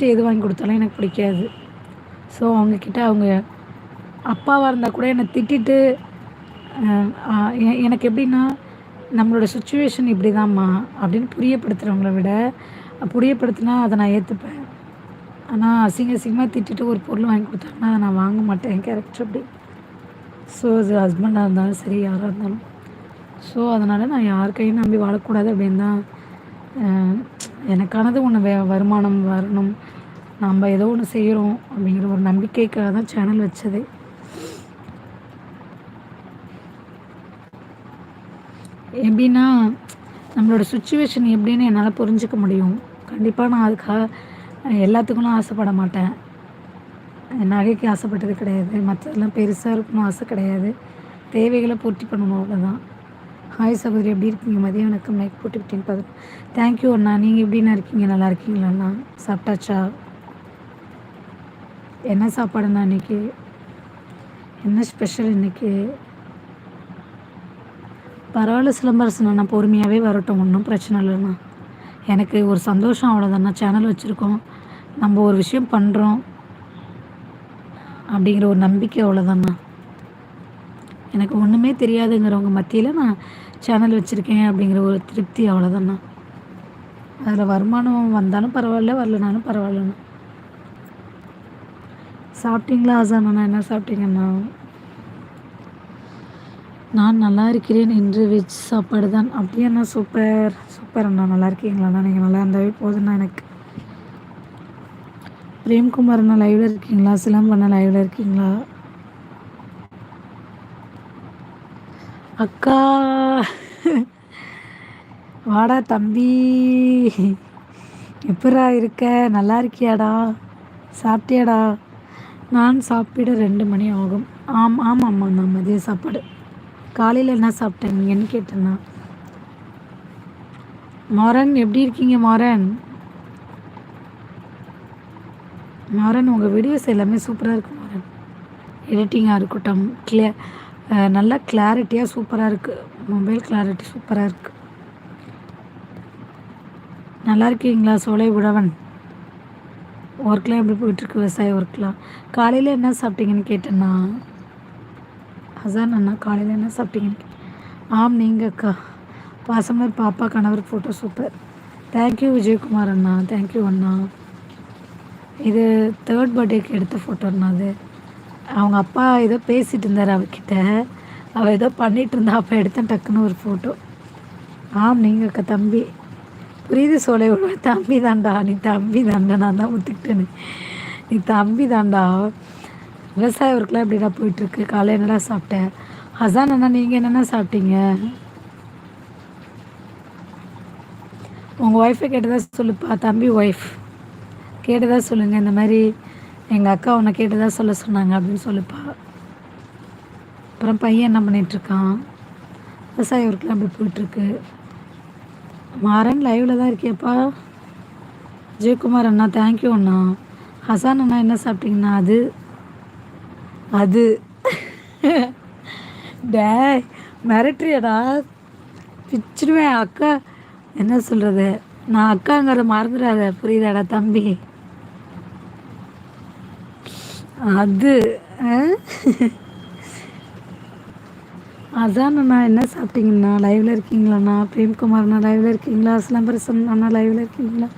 திட்டிட்டு எது வாங்கி கொடுத்தாலும் எனக்கு பிடிக்காது. ஸோ அவங்கக்கிட்ட அவங்க அப்பாவாக இருந்தால் கூட என்னை திட்டிட்டு எனக்கு எப்படின்னா நம்மளோட சுச்சுவேஷன் இப்படி தான்மா அப்படின்னு புரியப்படுத்துகிறவங்கள விட புரியப்படுத்தினா அதை நான் ஏற்றுப்பேன் ஆனால் அசிங்க அசிங்கமாக திட்டிட்டு ஒரு பொருள் வாங்கி கொடுத்தாங்கன்னா அதை நான் வாங்க மாட்டேன் கேரக்டர் அப்படி. ஸோ அது ஹஸ்பண்டாக இருந்தாலும் சரி யாராக இருந்தாலும். ஸோ அதனால் நான் யார் கையும் நம்பி வாழக்கூடாது அப்படின்னு தான் எனக்கானது ஒன்று வே வருமானம் வரணும். நம்ம ஏதோ ஒன்று செய்கிறோம் அப்படிங்கிற ஒரு நம்பிக்கைக்காக தான் சேனல் வச்சதே. எப்படின்னா நம்மளோட சுச்சுவேஷன் எப்படின்னு என்னால் புரிஞ்சிக்க முடியும். கண்டிப்பாக நான் அதுக்காக எல்லாத்துக்கும் ஆசைப்பட மாட்டேன். நகைக்கு ஆசைப்பட்டது கிடையாது. மற்றதெல்லாம் பெருசாக இருக்கணும் ஆசை கிடையாது. தேவைகளை பூர்த்தி பண்ணணும் அவ்வளோதான் ஹாய் சகோதரி எப்படி இருக்கீங்க? மதியம் வணக்கம். லைக் போட்டு விட்டேன் பார்த்து தேங்க்யூ அண்ணா. நீங்கள் எப்படின்னா இருக்கீங்க? நல்லா இருக்கீங்களாண்ணா சாப்பிட்டாச்சா? என்ன சாப்பாடுண்ணா இன்றைக்கி என்ன ஸ்பெஷல் இன்றைக்கி பரவாயில்ல சிலம்பரசன் நான் பொறுமையாகவே வரட்டும். ஒன்றும் பிரச்சனை இல்லைண்ணா எனக்கு ஒரு சந்தோஷம் அவ்வளோதாண்ணா சேனல் வச்சுருக்கோம். நம்ம ஒரு விஷயம் பண்ணுறோம் அப்படிங்கிற ஒரு நம்பிக்கை அவ்வளோதாண்ணா எனக்கு ஒன்றுமே தெரியாதுங்கிறவங்க மத்தியில் நான் சேனல் வச்சுருக்கேன் அப்படிங்கிற ஒரு திருப்தி அவ்வளோதாண்ணா அதில் வருமானம் வந்தாலும் பரவாயில்ல வரலனாலும் பரவாயில்லண்ணா. சாப்பிட்டீங்களா ஆசானண்ணா என்ன சாப்பிட்டீங்கண்ணா? நான் நல்லா இருக்கிறேன் இன்று வெஜ் சாப்பாடு தான் அப்படியே சூப்பர். சூப்பர் அண்ணா நல்லா இருக்கீங்களாண்ணா நீங்கள் நல்லா இருந்தாவே போதுண்ணா எனக்கு. பிரேம்குமார் அண்ணா லைவில் இருக்கீங்களா? சிலம்பண்ணா லைவில் இருக்கீங்களா? அக்கா. வாடா தம்பி. எப்படா இருக்க? நல்லா இருக்கியாடா? சாப்பிட்டியாடா? நான் சாப்பிட ரெண்டு மணி ஆகும். ஆம் ஆமாம் ஆமாம் நான் மதிய சாப்பாடு. காலையில் என்ன சாப்பிட்டேன் என்ன கேட்டேன்னா? மாறன் எப்படி இருக்கீங்க மாறன்? மாறன் உங்கள் வீடியோஸ் எல்லாமே சூப்பராக இருக்கும் மாறன். எடிட்டிங்காக இருக்கட்டும் கிளியர் நல்லா கிளாரிட்டியாக சூப்பராக இருக்குது மொபைல் கிளாரிட்டி சூப்பராக இருக்குது நல்லா இருக்கீங்களா சோலை உழவன்? ஒர்க்லாம் எப்படி போயிட்டுருக்கு விவசாய ஒர்க்லாம் காலையில் என்ன சாப்பிட்டீங்கன்னு கேட்டேன்னா அதான் அண்ணா காலையில் என்ன சாப்பிட்டீங்கன்னு ஆம் நீங்கள் அக்கா. பாசமர் பாப்பா கணவர் photo super thank you Vijayakumar Anna. Thank you அண்ணா. இது தேர்ட் பர்த்டேக்கு எடுத்த ஃபோட்டோ அண்ணா அது. அவங்க அப்பா ஏதோ பேசிகிட்டு இருந்தார் அவகிட்ட அவள் ஏதோ பண்ணிகிட்டு இருந்தா அப்போ எடுத்தேன் டக்குன்னு ஒரு ஃபோட்டோ ஆம் நீங்கள் அக்கா தம்பி. புரியுது சோலை தம்பி தாண்டா நீ தம்பி தாண்டா நான் தான் ஒத்துக்கிட்டேன்னு. நீ தம்பி தாண்டா விவசாய ஒர்க்கெலாம் எப்படிடா போயிட்டுருக்கு? காலையில் என்னடா சாப்பிட்டேன் ஹசான் அண்ணா நீங்கள் என்னென்ன சாப்பிட்டீங்க? உங்கள் ஒய்ஃபை கேட்டதாக சொல்லுப்பா. தம்பி ஒய்ஃப் கேட்டதாக சொல்லுங்கள் இந்த மாதிரி எங்கள் அக்கா உன்னை கேட்டு தான் சொல்ல சொன்னாங்க அப்படின்னு சொல்லுப்பா. அப்புறம் பையன் என்ன பண்ணிகிட்ருக்கான் விவசாய ஒர்க்லாம் அப்படி போயிட்டுருக்கு. மாறன் லைவில் தான் இருக்கியப்பா? ஜெயக்குமார் அண்ணா தேங்க்யூ அண்ணா. ஹசான் அண்ணா என்ன சாப்பிட்டீங்கண்ணா அது? அது. டே மிரட்டுறியடா. பிச்சிடுவேன் அக்கா. என்ன சொல்கிறது நான் அக்காங்கிற மறந்துடாத புரியுதாடா தம்பி? அது அதான் என்ன சாப்பிட்டீங்கண்ணா லைவில் இருக்கீங்களாண்ணா? பிரேம்குமார்ண்ணா லைவில் இருக்கீங்களா? சிலம்பரசன் அண்ணா லைவில் இருக்கீங்களா?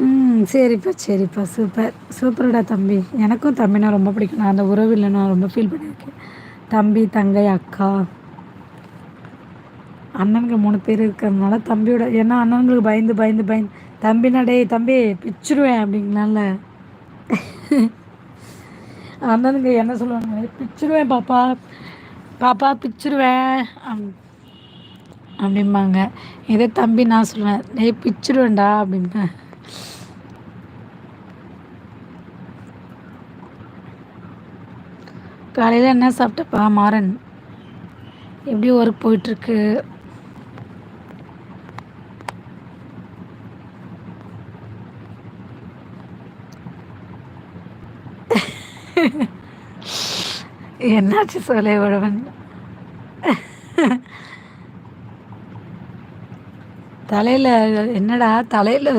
ம் சரிப்பா சரிப்பா சூப்பர். சூப்பர்டா தம்பி. எனக்கும் தம்பினா ரொம்ப பிடிக்கும். நான் அந்த உறவு இல்லைன்னா ரொம்ப ஃபீல் பண்ணியிருக்கேன். தம்பி தங்கை அக்கா. அண்ணனுக்கு மூணு பேர் இருக்கிறதுனால தம்பியோட ஏன்னா அண்ணனுங்களுக்கு பயந்து பயந்து பயந்து தம்பினா டேய் தம்பி பிச்சிருவேன் அப்படிங்களால அண்ணனுங்க என்ன சொல்லுவாங்க? பிச்சிருவேன் பாப்பா. பாப்பா பிச்சிருவேன். அப்படிம்பாங்க. இதே தம்பி நான் சொல்லுவேன். டேய் பிச்சிருவேன்டா அப்படின்பேன் காலையில் என்ன சாப்பிட்டப்பா? மாறன். எப்படி ஒர்க் போயிட்டுருக்கு. என்னாச்சு சொல்ல உழவன்? தலையில் என்னடா தலையில்